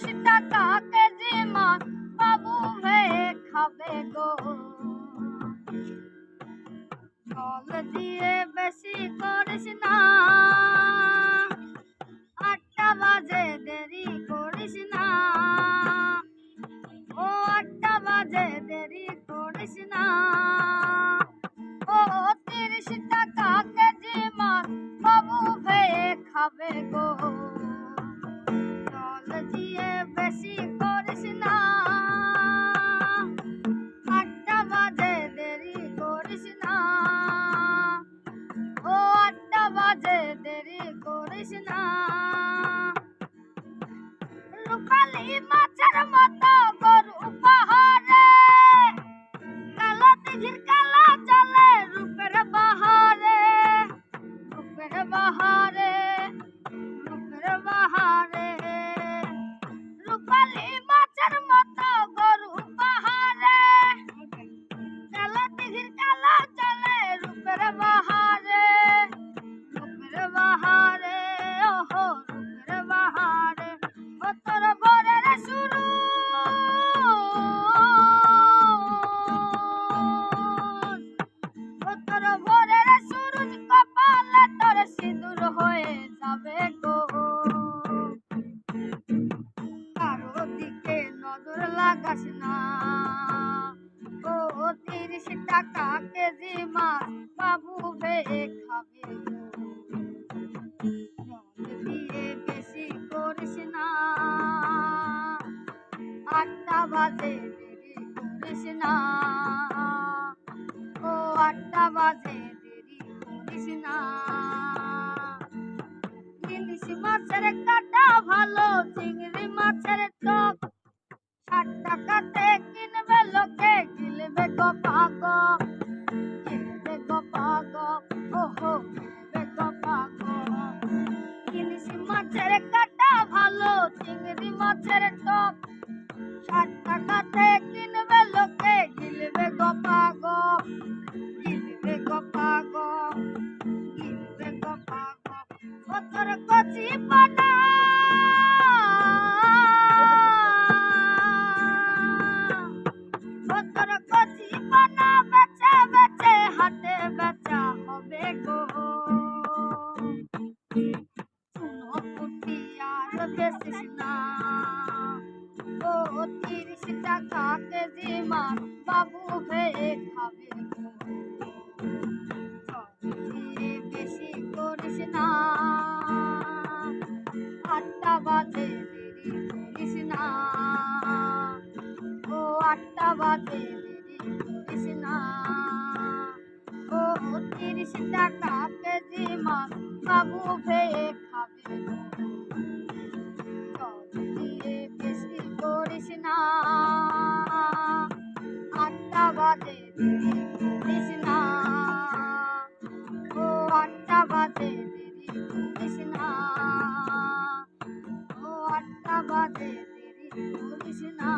টাকা কেজি মাছ বাবু মেয়ে খাবে গো? জল দিয়ে বেশি করিস না। আটটা বাজে, দেরি করিস না। ও, আটটা বাজে, দেরি করিস না। ও, তিরিশ টাকা কেজি মাছ বাবু পেয়ে খাবে গো। बहा হয়ে যাবে গো। কারও দিকে নজর লাগাস না। ও তিরিশ টাকা কেজি মাছ বাবু দিয়ে বেশি করিস না। আটটা বাজে, দেরি করিস আটটা বাজে দেরি ইলিশ মাছের কাটা ভালো, চিংড়ি মাছের টক ষাট টাকাতে কিনবে লোকে গিলবে গো পাগ গিলবে গো পাগ ওহো গিলবে গো পাগ ইলিশ মাছের কাটা ভালো, চিংড়ি মাছের টক ষাট টাকাতে তোর কচি পানা তোর কচি পানা বেচে বেচে হাটে বেচা হবে গো। শুনো পুটি আর বেশিস না। ও বাবু হয়ে খাবে আটটা বাজে। না। ও তিরিশ টাকা কেজি মাছ বাবু পেয়ে খাবে দিয়ে বেশি করিস না। আটটা বাজে করিস ও আটটা বাজে দেরি ও আটটা বাজে না।